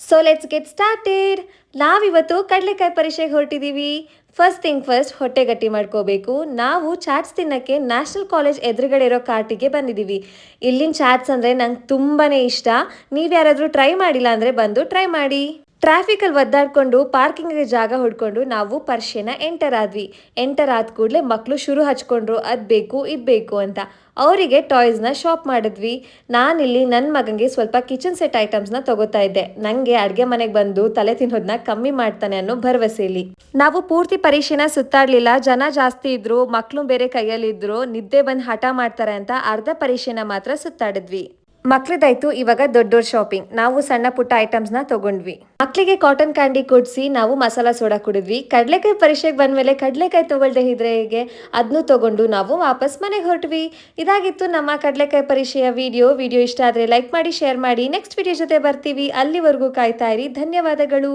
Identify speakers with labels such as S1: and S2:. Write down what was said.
S1: So let's get started ನಾವಿವತ್ತು ಕಡಲೆಕಾಯಿ ಪರೀಕ್ಷೆಗೆ ಹೊರಟಿದ್ದೀವಿ. ಫಸ್ಟ್ ಥಿಂಗ್ ಫಸ್ಟ್ ಹೊಟ್ಟೆ ಗಟ್ಟಿ ಮಾಡ್ಕೋಬೇಕು. ನಾವು ಚಾಟ್ಸ್ ತಿನ್ನಕ್ಕೆ ನ್ಯಾಷನಲ್ ಕಾಲೇಜ್ ಎದುರುಗಡೆ ಇರೋ ಕಾರ್ಟಿಗೆ ಬಂದಿದ್ದೀವಿ. ಇಲ್ಲಿನ ಚಾಟ್ಸ್ ಅಂದರೆ ನಂಗೆ ತುಂಬಾ ಇಷ್ಟ. ನೀವು ಯಾರಾದರೂ ಟ್ರೈ ಮಾಡಿಲ್ಲ ಅಂದರೆ ಬಂದು ಟ್ರೈ ಮಾಡಿ. ಟ್ರಾಫಿಕಲ್ಲಿ ಒದ್ದಾಡ್ಕೊಂಡು ಪಾರ್ಕಿಂಗ್ಗೆ ಜಾಗ ಹುಡ್ಕೊಂಡು ನಾವು ಪರ್ಷೆನ ಎಂಟರ್ ಆದ್ವಿ. ಎಂಟರ್ ಆದ ಕೂಡಲೇ ಮಕ್ಕಳು ಶುರು ಹಚ್ಕೊಂಡ್ರು, ಅದು ಬೇಕು, ಇದು ಬೇಕು ಅಂತ. ಅವರಿಗೆ ಟಾಯ್ಸ್ನ ಶಾಪ್ ಮಾಡಿದ್ವಿ. ನಾನಿಲ್ಲಿ ನನ್ನ ಮಗನಿಗೆ ಸ್ವಲ್ಪ ಕಿಚನ್ ಸೆಟ್ ಐಟಮ್ಸ್ನ ತಗೋತಾ ಇದ್ದೆ. ನನಗೆ ಅಡುಗೆ ಮನೆಗೆ ಬಂದು ತಲೆ ತಿನ್ನೋದನ್ನ ಕಮ್ಮಿ ಮಾಡ್ತಾನೆ ಅನ್ನೋ ಭರವಸೆಯಲ್ಲಿ ನಾವು ಪೂರ್ತಿ ಪರೀಕ್ಷೆನ ಸುತ್ತಾಡಲಿಲ್ಲ. ಜನ ಜಾಸ್ತಿ ಇದ್ರು ಮಕ್ಕಳು ಬೇರೆ ಕೈಯಲ್ಲಿದ್ದರು ನಿದ್ದೆ ಬಂದು ಹಠ ಮಾಡ್ತಾರೆ ಅಂತ ಅರ್ಧ ಪರೀಕ್ಷೆನ ಮಾತ್ರ ಸುತ್ತಾಡಿದ್ವಿ. ಮಕ್ಳದಾಯ್ತು, ಇವಾಗ ದೊಡ್ಡೋರ್ ಶಾಪಿಂಗ್ ನಾವು ಸಣ್ಣ ಪುಟ್ಟ ಐಟಮ್ಸ್ನ ತಗೊಂಡ್ವಿ. ಮಕ್ಕಳಿಗೆ ಕಾಟನ್ ಕ್ಯಾಂಡಿ ಕೊಡ್ಸಿ, ನಾವು ಮಸಾಲ ಸೋಡಾ ಕುಡಿದ್ವಿ. ಕಡಲೆಕಾಯಿ ಪರೀಕ್ಷೆಗೆ ಬಂದ್ಮೇಲೆ ಕಡಲೆಕಾಯಿ ತಗೊಳ್ದೆ ಇದ್ರೆ ಹೇಗೆ? ಅದನ್ನು ತಗೊಂಡು ನಾವು ವಾಪಸ್ ಮನೆಗೆ ಹೊರಟ್ವಿ. ಇದಾಗಿತ್ತು ನಮ್ಮ ಕಡಲೆಕಾಯಿ ಪರೀಕ್ಷೆಯ ವಿಡಿಯೋ ವಿಡಿಯೋ ಇಷ್ಟ ಆದರೆ ಲೈಕ್ ಮಾಡಿ ಶೇರ್ ಮಾಡಿ. ನೆಕ್ಸ್ಟ್ ವಿಡಿಯೋ ಜೊತೆ ಬರ್ತೀವಿ. ಅಲ್ಲಿವರೆಗೂ ಕಾಯ್ತಾ ಇರಿ. ಧನ್ಯವಾದಗಳು.